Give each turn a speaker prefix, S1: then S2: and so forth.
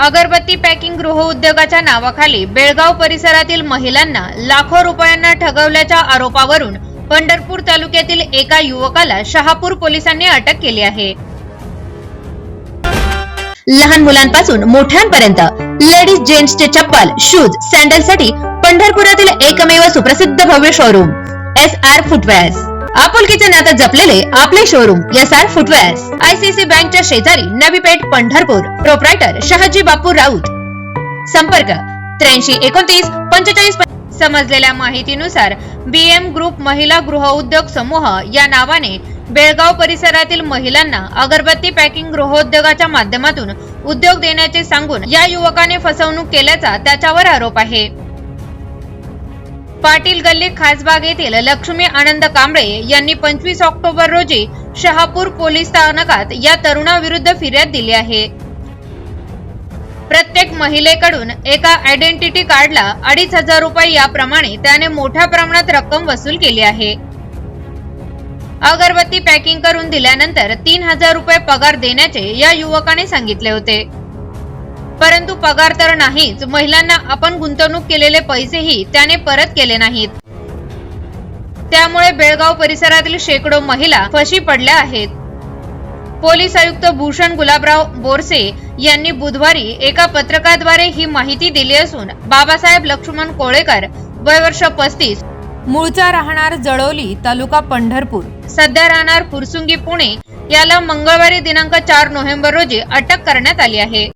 S1: अगरबत्ती पॅकिंग गृह उद्योगाच्या नावाखाली बेळगाव परिसरातील महिलांना लाखो रुपयांना ठगवल्याच्या आरोपावरून पंढरपूर तालुक्यातील एका युवकाला शहापूर पोलिसांनी अटक केली आहे.
S2: लहान मुलांपासून मोठ्यांपर्यंत लेडीज जेंट्सचे चप्पल शूज सँडलसाठी पंढरपुरातील एकमेव सुप्रसिद्ध भव्य शोरूम एस आर फुटवेअर्स आपुलकीचे नात्यात जपलेले आपले showroom S R footwears ICC बँकच्या शेजारी नवी पेठ पंढरपूर. प्रोप्रायटर शहाजी बापू राऊत. संपर्क त्र्याऐंशी एकोणतीस पंचेचाळीस समजलेल्या माहितीनुसार बीएम ग्रुप महिला गृहउद्योग समूह या नावाने बेळगाव परिसरातील महिलांना अगरबत्ती पॅकिंग गृहोद्योगाच्या माध्यमातून उद्योग देण्याचे सांगून या युवकाने फसवणूक केल्याचा त्याच्यावर आरोप आहे. पाटील गल्ली खासबाग येथील लक्ष्मी आनंद कांबळे यांनी पंचवीस ऑक्टोबर रोजी शहापूर पोलीस स्थानकात या तरुणाविरुद्ध फिर्याद दिली आहे. प्रत्येक महिलेकडून एका आयडेंटिटी कार्डला अडीच हजार रुपये याप्रमाणे त्याने मोठ्या प्रमाणात रक्कम वसूल केली आहे. अगरबत्ती पॅकिंग करून दिल्यानंतर तीन हजार रुपये पगार देण्याचे या युवकाने सांगितले होते. परंतु पगार तर नाहीच. महिलांना आपण गुंतवणूक केलेले पैसेही त्याने परत केले नाहीत. त्यामुळे बेळगाव परिसरातील शेकडो महिला फशी पडल्या आहेत. पोलीस आयुक्त भूषण गुलाबराव बोरसे यांनी बुधवारी एका पत्रकाद्वारे ही माहिती दिली असून बाबासाहेब लक्ष्मण कोळेकर वय वर्ष पस्तीस मूळचा राहणार जळोली तालुका पंढरपूर. सध्या राहणार फुरसुंगी पुणे. याला मंगळवारी दिनांक चार नोव्हेंबर रोजी अटक करण्यात आली आहे.